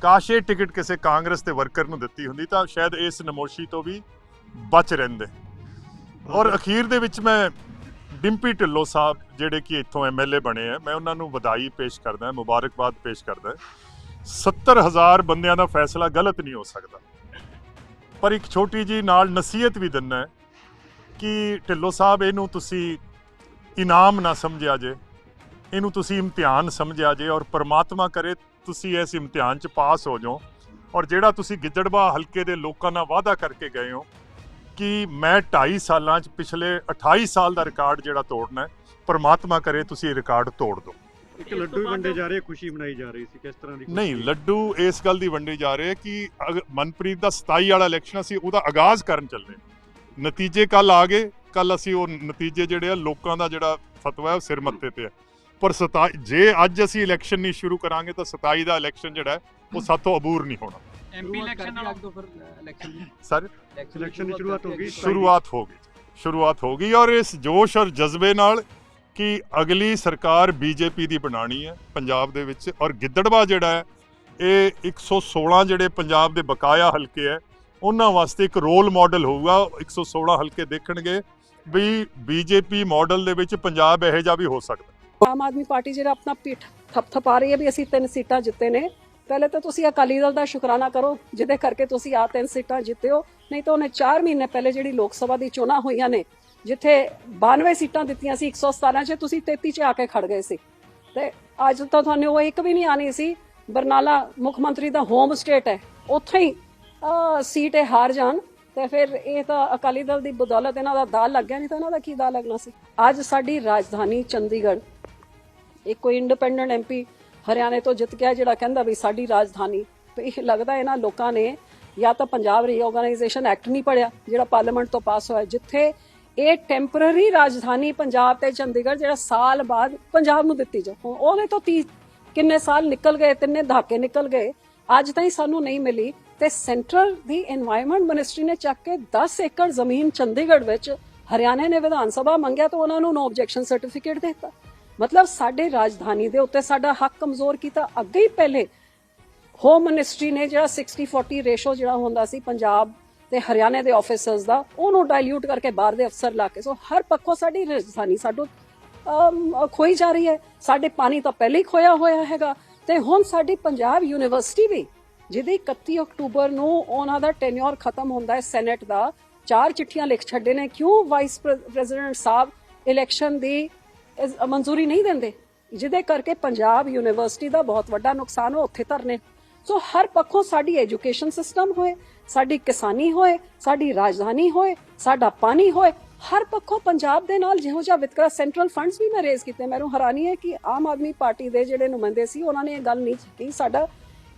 B: ਕਾਸ਼ ਇਹ ਟਿਕਟ ਕਿਸੇ ਕਾਂਗਰਸ ਦੇ ਵਰਕਰ ਨੂੰ ਦਿੱਤੀ ਹੁੰਦੀ ਤਾਂ ਸ਼ਾਇਦ ਇਸ ਨਮੋਸ਼ੀ ਤੋਂ ਵੀ ਬਚ ਰਹਿੰਦੇ। ਔਰ ਅਖੀਰ ਦੇ ਵਿੱਚ ਮੈਂ ਡਿੰਪੀ ਢਿੱਲੋਂ ਸਾਹਿਬ ਜਿਹੜੇ ਕਿ ਇੱਥੋਂ ਐਮਐਲਏ ਬਣੇ ਆ ਮੈਂ ਉਹਨਾਂ ਨੂੰ ਵਧਾਈ ਪੇਸ਼ ਕਰਦਾ ਮੁਬਾਰਕਬਾਦ ਪੇਸ਼ ਕਰਦਾ। 70000 ਬੰਦਿਆਂ ਦਾ ਫੈਸਲਾ ਗਲਤ ਨਹੀਂ ਹੋ ਸਕਦਾ। ਪਰ ਇੱਕ ਛੋਟੀ ਜੀ ਨਾਲ ਨਸੀਹਤ ਵੀ ਦਿੰਨਾ ਕਿ ਢਿੱਲੋਂ ਸਾਹਿਬ ਇਹਨੂੰ ਤੁਸੀਂ ਇਨਾਮ ਨਾ ਸਮਝਿਆ ਜੇ। ਇਹਨੂੰ ਤੁਸੀਂ ਇਮਤਿਹਾਨ ਸਮਝਿਆ ਜੇ ਔਰ ਪ੍ਰਮਾਤਮਾ ਕਰੇ ਤੁਸੀਂ ਇਸ ਇਮਤਿਹਾਨ 'ਚ ਪਾਸ ਹੋ ਜਾਓ। ਔਰ ਜਿਹੜਾ ਤੁਸੀਂ ਗਿੱਦੜਬਾ ਹਲਕੇ ਦੇ ਲੋਕਾਂ ਨਾਲ ਵਾਅਦਾ ਕਰਕੇ ਗਏ ਹੋ ਕਿ ਮੈਂ 2.5 ਸਾਲਾਂ 'ਚ ਪਿਛਲੇ 28 ਸਾਲ ਦਾ ਰਿਕਾਰਡ ਜਿਹੜਾ ਤੋੜਨਾ ਹੈ ਪ੍ਰਮਾਤਮਾ ਕਰੇ ਤੁਸੀਂ ਇਹ ਰਿਕਾਰਡ ਤੋੜ ਦਿਓ।
C: ਇੱਕ ਲੱਡੂ ਵੰਡੇ ਜਾ ਰਹੇ ਖੁਸ਼ੀ ਮਨਾਈ ਜਾ ਰਹੀ ਸੀ ਕਿਸ ਤਰ੍ਹਾਂ ਦੀ?
B: ਨਹੀਂ ਲੱਡੂ ਇਸ ਗੱਲ ਦੀ ਵੰਡੇ ਜਾ ਰਹੇ ਕਿ ਮਨਪ੍ਰੀਤ ਦਾ 27 ਵਾਲਾ ਇਲੈਕਸ਼ਨ ਅਸੀਂ ਉਹਦਾ ਆਗਾਜ਼ ਕਰਨ ਚੱਲੇ ਨਤੀਜੇ ਕੱਲ ਆ ਗਏ ਕੱਲ ਅਸੀਂ ਉਹ ਨਤੀਜੇ ਜਿਹੜੇ ਆ ਲੋਕਾਂ ਦਾ ਜਿਹੜਾ ਫਤਵਾ ਹੈ ਉਹ ਸਿਰ ਮੱਤੇ ਤੇ ਹੈ। ਪਰ 27 ਜੇ ਅੱਜ ਅਸੀਂ ਇਲੈਕਸ਼ਨ ਨਹੀਂ ਸ਼ੁਰੂ ਕਰਾਂਗੇ ਤਾਂ 27 ਦਾ ਇਲੈਕਸ਼ਨ ਜਿਹੜਾ ਉਹ ਸਾਥੋਂ ਅਬੂਰ ਨਹੀਂ ਹੋਣਾ।
D: ਐਮਪੀ ਇਲੈਕਸ਼ਨ ਨਾਲ ਤੋਂ ਫਿਰ ਇਲੈਕਸ਼ਨ ਦੀ।
B: ਸਰ
C: Election ਦੀ ਸ਼ੁਰੂਆਤ ਹੋ ਗਈ।
B: ਸ਼ੁਰੂਆਤ ਹੋ ਗਈ ਸ਼ੁਰੂਆਤ ਹੋ ਗਈ ਔਰ ਇਸ ਜੋਸ਼ ਔਰ ਜਜ਼ਬੇ ਨਾਲ ਕਿ ਅਗਲੀ ਸਰਕਾਰ ਬੀਜੇਪੀ ਦੀ ਬਣਾਣੀ ਹੈ ਪੰਜਾਬ ਦੇ ਵਿੱਚ ਔਰ ਗਿੱਦੜਵਾ ਜਿਹੜਾ ਹੈ ਇਹ 116 ਜਿਹੜੇ ਪੰਜਾਬ ਦੇ ਬਕਾਇਆ ਹਲਕੇ ਹੈ ਉਹਨਾਂ ਵਾਸਤੇ ਇੱਕ ਰੋਲ ਮਾਡਲ ਹੋਊਗਾ 116 ਹਲਕੇ ਦੇਖਣਗੇ ਵੀ ਬੀਜੇਪੀ ਮਾਡਲ ਦੇ ਵਿੱਚ ਪੰਜਾਬ ਇਹੋ ਜਿਹਾ ਵੀ ਹੋ ਸਕਦਾ।
E: ਆਮ ਆਦਮੀ ਪਾਰਟੀ ਜਿਹੜਾ ਆਪਣਾ ਪਿੱਠ ਥਪਥਪਾ ਰਹੀ ਹੈ ਵੀ ਅਸੀਂ ਤਿੰਨ ਸੀਟਾਂ ਜਿੱਤੇ ਨੇ। ਪਹਿਲੇ ਤਾਂ ਤੁਸੀਂ ਅਕਾਲੀ ਦਲ ਦਾ ਸ਼ੁਕਰਾਨਾ ਕਰੋ, ਜਿਹਦੇ ਕਰਕੇ ਤੁਸੀਂ ਆ ਤਿੰਨ ਸੀਟਾਂ ਜਿੱਤੇ ਹੋ ਨਹੀਂ ਤਾਂ ਉਹਨੇ 4 ਮਹੀਨੇ ਪਹਿਲੇ ਜਿਹੜੀ ਲੋਕ ਸਭਾ ਦੀ ਚੋਣਾਂ ਹੋਈਆਂ ਨੇ, ਜਿੱਥੇ 92 ਸੀਟਾਂ ਦਿੱਤੀਆਂ ਸੀ 117 'ਚ ਤੁਸੀਂ 33 'ਚ ਆ ਕੇ ਖੜ ਗਏ ਸੀ। ਤੇ ਅੱਜ ਤਾਂ ਤੁਹਾਨੂੰ ਉਹ ਇੱਕ ਵੀ ਨਹੀਂ ਆਣੀ ਸੀ। ਬਰਨਾਲਾ ਮੁੱਖ ਮੰਤਰੀ ਦਾ ਹੋਮ ਸਟੇਟ ਹੈ, ਉੱਥੇ ਹੀ ਸੀਟ ਇਹ ਹਾਰ ਜਾਣ। ਤੇ ਫਿਰ ਇਹ ਤਾਂ ਅਕਾਲੀ ਦਲ ਦੀ ਬਦੌਲਤ ਇਹਨਾਂ ਦਾ ਦਾਅ ਲੱਗ ਗਿਆ, ਨਹੀਂ ਤਾਂ ਇਹਨਾਂ ਦਾ ਕੀ ਦਾਅ ਲੱਗਣਾ ਸੀ। ਅੱਜ ਸਾਡੀ ਰਾਜਧਾਨੀ ਚੰਡੀਗੜ੍ਹ ਇਹ ਕੋਈ ਇੰਡੀਪੈਂਡੈਂਟ ਐਮਪੀ ਹਰਿਆਣੇ ਤੋਂ ਜਿੱਤ ਗਿਆ ਜਿਹੜਾ ਕਹਿੰਦਾ ਵੀ ਸਾਡੀ ਰਾਜਧਾਨੀ। ਤੇ ਇਹ ਲੱਗਦਾ ਇਹਨਾਂ ਲੋਕਾਂ ਨੇ ਜਾਂ ਤਾਂ ਪੰਜਾਬ ਰੀਆਰਗੇਨਾਈਜੇਸ਼ਨ ਐਕਟ ਨਹੀਂ ਪੜਿਆ, ਜਿਹੜਾ ਪਾਰਲੀਮੈਂਟ ਤੋਂ ਪਾਸ ਹੋਇਆ, ਜਿੱਥੇ ਇਹ ਟੈਂਪਰਰੀ ਰਾਜਧਾਨੀ ਪੰਜਾਬ ਤੇ ਚੰਡੀਗੜ੍ਹ ਜਿਹੜਾ ਸਾਲ ਬਾਅਦ ਪੰਜਾਬ ਨੂੰ ਦਿੱਤੀ ਜਾ ਉਹਦੇ ਤੋਂ 30 ਕਿੰਨੇ ਸਾਲ ਨਿਕਲ ਗਏ, ਤਿੰਨੇ ਧਾਕੇ ਨਿਕਲ ਗਏ, ਅੱਜ ਤਾਈਂ ਸਾਨੂੰ ਨਹੀਂ ਮਿਲੀ। ਤੇ ਸੈਂਟਰਲ ਦੀ এনवायरमेंट ਮਿਨਿਸਟਰੀ ਨੇ ਚੱਕ ਕੇ 10 ਏਕੜ ਜ਼ਮੀਨ ਚੰਡੀਗੜ੍ਹ ਵਿੱਚ ਹਰਿਆਣਾ ਨੇ ਵਿਧਾਨ ਸਭਾ ਮੰਗਿਆ ਤਾਂ ਉਹਨਾਂ ਨੂੰ ਨੋ ਆਬਜੈਕਸ਼ਨ ਸਰਟੀਫਿਕੇਟ ਦਿੱਤਾ। ਮਤਲਬ ਸਾਡੇ ਰਾਜਧਾਨੀ ਦੇ ਉੱਤੇ ਸਾਡਾ ਹੱਕ ਕਮਜ਼ੋਰ ਕੀਤਾ। ਅੱਗੇ ਹੀ ਪਹਿਲੇ ਹੋਮ ਮਿਨਿਸਟਰੀ ਨੇ ਜਿਹੜਾ 60 40 ਰੇਸ਼ੋ ਜਿਹੜਾ ਹੁੰਦਾ ਸੀ ਪੰਜਾਬ ਤੇ ਹਰਿਆਣੇ ਦੇ ਆਫੀਸਰਸ ਦਾ, ਉਹਨੂੰ ਡਾਇਲੂਟ ਕਰਕੇ ਬਾਹਰ ਦੇ ਅਫਸਰ ਲਾ ਕੇ, ਸੋ ਹਰ ਪੱਖੋਂ ਸਾਡੀ ਰਾਜਧਾਨੀ ਸਾਡੋ ਖੋਈ ਜਾ ਰਹੀ ਹੈ। ਸਾਡੇ ਪਾਣੀ ਤਾਂ ਪਹਿਲੇ ਹੀ ਖੋਇਆ ਹੋਇਆ ਹੈਗਾ। ਤੇ ਹੁਣ ਸਾਡੀ ਪੰਜਾਬ ਯੂਨੀਵਰਸਿਟੀ ਵੀ, ਜਿਹਦੀ 31 ਅਕਤੂਬਰ ਨੂੰ ਉਹਨਾਂ ਦਾ ਟੈਨਿਓਰ ਖਤਮ ਹੁੰਦਾ ਹੈ ਸੈਨੇਟ ਦਾ, ਚਾਰ ਚਿੱਠੀਆਂ ਲਿਖ ਛੱਡੇ ਨੇ। ਕਿਉਂ ਵਾਈਸ ਪ੍ਰੈਜ਼ੀਡੈਂਟ ਸਾਹਿਬ ਇਲੈਕਸ਼ਨ ਦੀ ਮਨਜ਼ੂਰੀ ਨਹੀਂ ਦਿੰਦੇ। ਜਿਹਦੇ ਕਰਕੇ ਪੰਜਾਬ ਯੂਨੀਵਰਸਿਟੀ ਦਾ ਬਹੁਤ ਵੱਡਾ ਨੁਕਸਾਨ ਹੋ ਉੱਥੇ ਧਰਨੇ। ਸੋ ਹਰ ਪੱਖੋਂ ਸਾਡੀ ਐਜੂਕੇਸ਼ਨ ਸਿਸਟਮ ਹੋਏ, ਸਾਡੀ ਕਿਸਾਨੀ ਹੋਏ, ਸਾਡੀ ਰਾਜਧਾਨੀ ਹੋਏ, ਸਾਡਾ ਪਾਣੀ ਹੋਏ, ਹਰ ਪੱਖੋਂ ਪੰਜਾਬ ਦੇ ਨਾਲ ਜਿਹੋ ਜਿਹਾ ਵਿਤਕਰਾ ਸੈਂਟਰਲ ਫੰਡਸ ਵੀ ਮੈਂ ਰੇਜ਼ ਕੀਤੇ। ਮੈਨੂੰ ਹੈਰਾਨੀ ਹੈ ਕਿ ਆਮ ਆਦਮੀ ਪਾਰਟੀ ਦੇ ਜਿਹੜੇ ਨੁਮਾਇੰਦੇ ਸੀ, ਉਹਨਾਂ ਨੇ ਇਹ ਗੱਲ ਨਹੀਂ ਕੀਤੀ। ਸਾਡਾ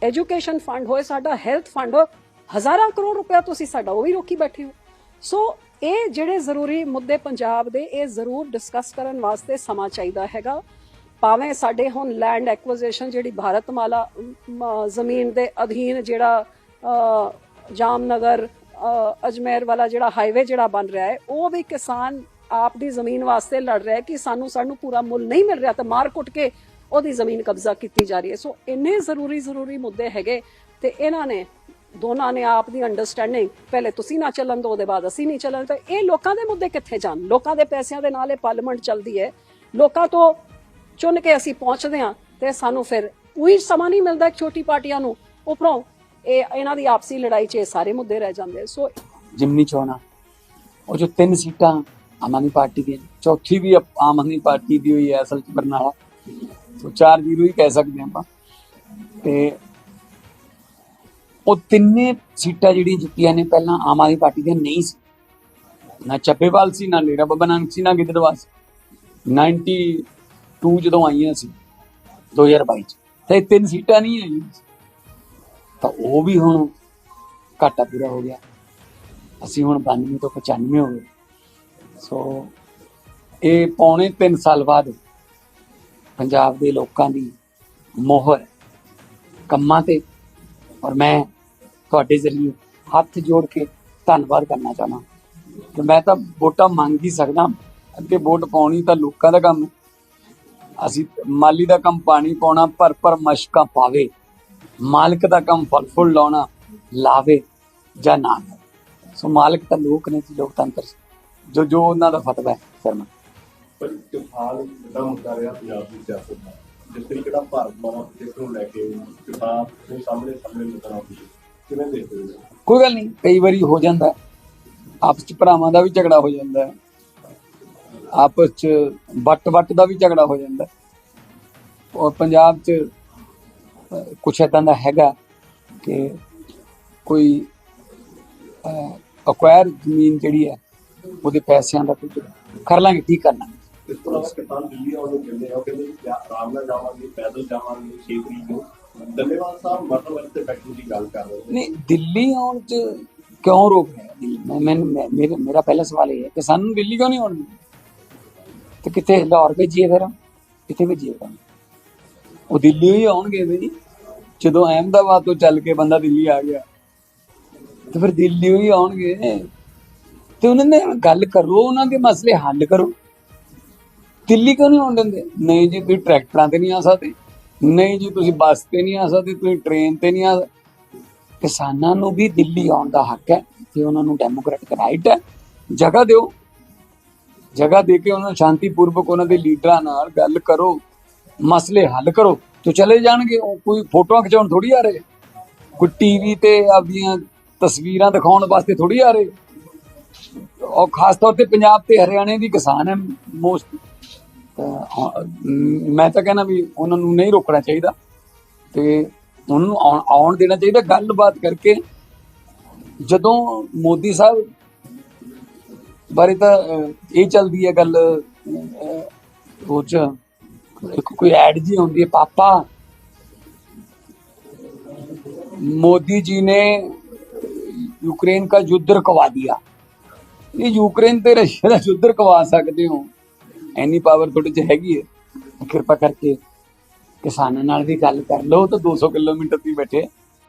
E: ਐਜੂਕੇਸ਼ਨ ਫੰਡ ਹੋਏ, ਸਾਡਾ ਹੈਲਥ ਫੰਡ ਹੋਏ, ਹਜ਼ਾਰਾਂ ਕਰੋੜ ਰੁਪਇਆ ਤੁਸੀਂ ਸਾਡਾ ਉਹ ਵੀ ਰੋਕੀ ਬੈਠੇ ਹੋ। ਸੋ ਇਹ ਜਿਹੜੇ ਜ਼ਰੂਰੀ ਮੁੱਦੇ ਪੰਜਾਬ ਦੇ ਇਹ ਜ਼ਰੂਰ ਡਿਸਕਸ ਕਰਨ ਵਾਸਤੇ ਸਮਾਂ ਚਾਹੀਦਾ ਹੈਗਾ। ਭਾਵੇਂ ਸਾਡੇ ਹੁਣ ਲੈਂਡ ਐਕੁਜੀਸ਼ਨ ਜਿਹੜੀ ਭਾਰਤਮਾਲਾ ਅਮ, ਜ਼ਮੀਨ ਦੇ ਅਧੀਨ ਜਿਹੜਾ ਜਾਮਨਗਰ ਅਜਮੇਰ ਵਾਲਾ ਜਿਹੜਾ ਹਾਈਵੇ ਜਿਹੜਾ ਬਣ ਰਿਹਾ ਹੈ ਉਹ ਵੀ ਕਿਸਾਨ ਆਪ ਦੀ ਜ਼ਮੀਨ ਵਾਸਤੇ ਲੜ ਰਿਹਾ ਹੈ ਕਿ ਸਾਨੂੰ ਸਾਨੂੰ ਪੂਰਾ ਮੁੱਲ ਨਹੀਂ ਮਿਲ ਰਿਹਾ ਤਾਂ ਮਾਰ ਕੁੱਟ ਕੇ ਉਹਦੀ ਜ਼ਮੀਨ ਕਬਜ਼ਾ ਕੀਤੀ ਜਾ ਰਹੀ ਹੈ। ਸੋ ਇੰਨੇ ਜ਼ਰੂਰੀ ਜ਼ਰੂਰੀ ਮੁੱਦੇ ਹੈਗੇ ਤੇ ਇਹਨਾਂ ਨੇ ਦੋਨਾਂ ਨੇ ਆਪ ਦੀ ਅੰਡਰਸਟੈਂਡਿੰਗ ਪਹਿਲੇ ਤੁਸੀਂ ਨਾ ਚੱਲਣ ਦੋ, ਉਹਦੇ ਬਾਅਦ ਅਸੀਂ ਨਹੀਂ ਚੱਲਣ। ਤਾਂ ਇਹ ਲੋਕਾਂ ਦੇ ਮੁੱਦੇ ਕਿੱਥੇ ਜਾਣ? ਲੋਕਾਂ ਦੇ ਪੈਸਿਆਂ ਦੇ ਨਾਲ ਇਹ ਪਾਰਲੀਮੈਂਟ ਚੱਲਦੀ ਹੈ। ਲੋਕਾਂ ਤੋਂ ਚੁਣ ਕੇ ਅਸੀਂ ਪਹੁੰਚਦੇ ਹਾਂ ਤੇ ਸਾਨੂੰ ਫਿਰ ਉਹੀ ਸਮਾਂ ਨਹੀਂ ਮਿਲਦਾ ਛੋਟੀ ਪਾਰਟੀਆਂ ਨੂੰ। ਉਪਰੋਂ ਇਹ, ਇਹਨਾਂ ਦੀ ਆਪਸੀ ਲੜਾਈ 'ਚ ਇਹ ਸਾਰੇ ਮੁੱਦੇ ਰਹਿ ਜਾਂਦੇ ਸੋ
F: ਜਿਮਨੀ ਚੋਣਾਂ ਉਹ ਜੋ ਤਿੰਨ ਸੀਟਾਂ ਆਮ ਆਦਮੀ ਪਾਰਟੀ ਦੀਆਂ, ਚੌਥੀ ਵੀ ਆਮ ਆਦਮੀ ਪਾਰਟੀ ਦੀ ਹੋਈ ਹੈ ਅਸਲ ਚ ਬਰਨਾਲਾ। ਸੋ 4-0 ਹੀ ਕਹਿ ਸਕਦੇ ਹਾਂ ਆਪਾਂ। ਤੇ ਉਹ ਤਿੰਨੇ ਸੀਟਾਂ ਜਿਹੜੀਆਂ ਜਿੱਤੀਆਂ ਨੇ ਪਹਿਲਾਂ ਆਮ ਆਦਮੀ ਪਾਰਟੀ ਦੀਆਂ ਨਹੀਂ ਸੀ। ਨਾ ਚੱਬੇਵਾਲ ਸੀ, ਨਾ ਲੇੜਾ ਬੱਬਾ ਨਾਨਕ ਸੀ, ਨਾ ਗਿੱਦੜਵਾ ਸੀ। 92 ਜਦੋਂ ਆਈਆਂ ਸੀ 2022 ਚ। ਤੇ ਇਹ ਤਿੰਨ ਸੀਟਾਂ ਨਹੀਂ ਆਈਆਂ ਸੀ। ਤਾਂ ਉਹ ਵੀ ਹੁਣ ਘਾਟਾ ਪੂਰਾ ਹੋ ਗਿਆ। ਅਸੀਂ ਹੁਣ 92 ਤੋਂ 95 ਹੋ ਗਏ। ਸੋ ਇਹ ਪੌਣੇ 3 ਸਾਲ ਬਾਅਦ ਪੰਜਾਬ ਦੇ ਲੋਕਾਂ ਦੀ ਮੋਹਰ ਕੰਮਾਂ ਤੇ ਔਰ ਮੈਂ ਤੁਹਾਡੇ ਜ਼ਰੀਏ ਹੱਥ ਜੋੜ ਕੇ ਧੰਨਵਾਦ ਕਰਨਾ ਚਾਹਨਾ। ਕਿ ਮੈਂ ਤਾਂ ਵੋਟਾਂ ਮੰਗ ਹੀ ਸਕਦਾ। ਅੱਗੇ ਵੋਟ ਪਾਉਣੀ ਤਾਂ ਲੋਕਾਂ ਦਾ ਕੰਮ ਹੈ। ਅਸੀਂ ਮਾਲੀ ਦਾ ਕੰਮ ਪਾਣੀ ਪਾਉਣਾ, ਪਰ ਪਰ ਮਸ਼ਕਾਂ ਪਾਵੇ। ਮਾਲਕ ਦਾ ਕੰਮ ਫਲ ਫੁੱਲ ਲਾਉਣਾ, ਲਾਵੇ ਜਾਂ ਨਾ ਸੋ ਮਾਲਕ ਤਾਂ ਲੋਕ ਨੇ ਜੀ, ਲੋਕਤੰਤਰ ਜੋ ਜੋ ਉਹਨਾਂ ਦਾ ਫਤਵਾ ਹੈ ਸ਼ਰਮਾ
G: ਪਰ ਕਿਸਾਨ ਜਿਹੜਾ ਮੁੱਦਾ ਰਿਹਾ ਪੰਜਾਬ ਦੀ ਸਿਆਸਤ ਦਾ। ਜਿਸ ਤਰੀਕੇ ਨਾਲ ਭਾਰਤ ਮਾਰਾ ਪ੍ਰੋਜੈਕਟ ਨੂੰ ਲੈ ਕੇ ਕਿਸਾਨ ਦੇ ਸਾਹਮਣੇ ਸਾਹਮਣੇ ਨਜ਼ਰ ਆਉਂਦੀ ਹੈ ਕਿਵੇਂ ਦੇਖਦੇ ਹੋ?
F: ਕੋਈ ਗੱਲ ਨਹੀਂ ਕਈ ਵਾਰੀ ਹੋ ਜਾਂਦਾ। ਆਪਸ ਚ ਭਰਾਵਾਂ ਦਾ ਵੀ ਝਗੜਾ ਹੋ ਜਾਂਦਾ ਹੈ। ਆਪਸ ਚ ਵੱਟ ਵੱਟ ਦਾ ਵੀ ਝਗੜਾ ਹੋ ਜਾਂਦਾ ਔਰ ਪੰਜਾਬ ਚ ਕੁਛ ਏਦਾਂ ਦਾ ਹੈਗਾ ਕਿ ਕੋਈ ਅਕਵਾਇਰ ਜ਼ਮੀਨ ਜਿਹੜੀ ਹੈ ਉਹਦੇ ਪੈਸਿਆਂ ਦਾ ਕੁਝ ਕਰ ਲਾਂਗੇ ਠੀਕ ਕਰਨਾ
G: ਇਸ ਤੋਂ ਇਲਾਵਾ ਕਿਸਾਨ ਦਿੱਲੀ ਆਉਣ ਨੂੰ ਕਹਿੰਦੇ ਆ ਕਹਿੰਦੇ ਕਿ ਆਰਾਮ ਨਾਲ ਜਾਵਾਂਗੇ ਪੈਦਲ ਜਾਵਾਂਗੇ 6 ਤਰੀਕ ਨੂੰ। ਦੱਲੇਵਾਲ ਸਾਹਿਬ ਮਤਲਬ ਤੇ ਬੈਠਣ ਦੀ ਗੱਲ ਕਰ ਰਹੇ ਨੇ
F: ਨਹੀਂ ਦਿੱਲੀ ਆਉਣ ਚ ਕਿਉਂ ਰੋਕ ਰਿਹਾ ਦਿੱਲੀ ਮੈਂ ਮੈਂ- ਮੈਂ- ਮੇਰਾ ਮੇਰਾ ਪਹਿਲਾ ਸਵਾਲ ਇਹ ਹੈ ਕਿ ਸਾਨੂੰ ਦਿੱਲੀ ਕਿਉਂ ਨਹੀਂ ਆਉਣ ਦਿੰਦੇ? ਤੇ ਕਿੱਥੇ ਲਾਹੌਰ ਭੇਜੀਏ ਫਿਰ ਕਿੱਥੇ ਭੇਜੀਏ ਫਿਰ ਉਹ ਦਿੱਲੀ ਹੀ ਆਉਣਗੇ ਵੀ ਜਦੋਂ ਅਹਿਮਦਾਬਾਦ ਤੋਂ ਚੱਲ ਕੇ ਬੰਦਾ ਦਿੱਲੀ ਆ ਗਿਆ ਤੇ ਫਿਰ ਦਿੱਲੀ ਹੀ ਆਉਣਗੇ। ਤੇ ਉਹਨਾਂ ਨੇ ਗੱਲ ਕਰੋ ਉਹਨਾਂ ਦੇ ਮਸਲੇ ਹੱਲ ਕਰੋ। ਦਿੱਲੀ ਕਿਉਂ ਨਹੀਂ ਆਉਣ ਦਿੰਦੇ? ਨਹੀਂ ਜੀ ਤੁਸੀਂ ਟਰੈਕਟਰਾਂ ਤੇ ਨਹੀਂ ਆ ਸਕਦੇ। ਨਹੀਂ ਜੀ, ਤੁਸੀਂ ਬੱਸ ਤੇ ਨਹੀਂ ਆ ਸਕਦੇ, ਤੁਸੀਂ ਟ੍ਰੇਨ ਤੇ ਨਹੀਂ ਆ ਸਕਦੇ। ਕਿਸਾਨਾਂ ਨੂੰ ਵੀ ਦਿੱਲੀ ਆਉਣ ਦਾ ਹੱਕ ਹੈ ਤੇ ਉਹਨਾਂ ਨੂੰ ਡੈਮੋਕ੍ਰੈਟਿਕ ਰਾਈਟ ਹੈ। ਜਗ੍ਹਾ ਦਿਓ। ਜਗ੍ਹਾ ਦੇ ਕੇ ਉਹਨਾਂ ਨੂੰ ਸ਼ਾਂਤੀਪੂਰਵਕ ਉਹਨਾਂ ਦੇ ਲੀਡਰਾਂ ਨਾਲ ਗੱਲ ਕਰੋ, ਮਸਲੇ ਹੱਲ ਕਰੋ, ਤੇ ਚਲੇ ਜਾਣਗੇ। ਉਹ ਕੋਈ ਫੋਟੋਆਂ ਖਿਚਾਉਣ ਥੋੜੀ ਆ ਰਹੇ। ਕੋਈ ਟੀਵੀ ਤੇ ਆਪਦੀਆਂ ਤਸਵੀਰਾਂ ਦਿਖਾਉਣ ਵਾਸਤੇ ਥੋੜੀ ਆ ਰਹੇ। ਔਰ ਖਾਸ ਤੌਰ ਤੇ ਪੰਜਾਬ ਤੇ ਹਰਿਆਣੇ ਦੀ ਕਿਸਾਨ ਹੈ, ਮੋਸਟ ਮੈਂ ਤਾਂ ਕਹਿੰਦਾ ਵੀ ਉਹਨਾਂ ਨੂੰ ਨਹੀਂ ਰੋਕਣਾ ਚਾਹੀਦਾ ਤੇ ਉਹਨਾਂ ਨੂੰ ਆਉਣ- ਆਉਣ ਦੇਣਾ ਚਾਹੀਦਾ ਗੱਲਬਾਤ ਕਰਕੇ ਜਦੋਂ ਮੋਦੀ ਸਾਹਿਬ ਬਾਰੇ ਤਾਂ ਅਹ, ਇਹ ਚੱਲਦੀ ਹੈ ਗੱਲ ਅਹ, ਉਹ ਚ ਇੱਕ ਕੋਈ ਐਡ ਜੀ ਹੁੰਦੀ ਹੈ ਪਾਪਾ मोदी जी ने यूक्रेन का युद्ध रुकवा दिया ਇਹ ਯੂਕਰੇਨ ਤੇ ਰਸ਼ੀਆ ਦਾ ਯੁੱਧ ਰਕਵਾ ਸਕਦੇ ਹੋ ਐਨੀ ਪਾਵਰ ਤੁਹਾਡੇ ਚ ਹੈਗੀ ਹੈ। ਕਿਰਪਾ ਕਰਕੇ ਕਿਸਾਨਾਂ ਨਾਲ ਵੀ ਗੱਲ ਕਰ ਲਓ। ਤਾਂ 200 ਕਿਲੋਮੀਟਰ ਦੀ ਬੈਠੇ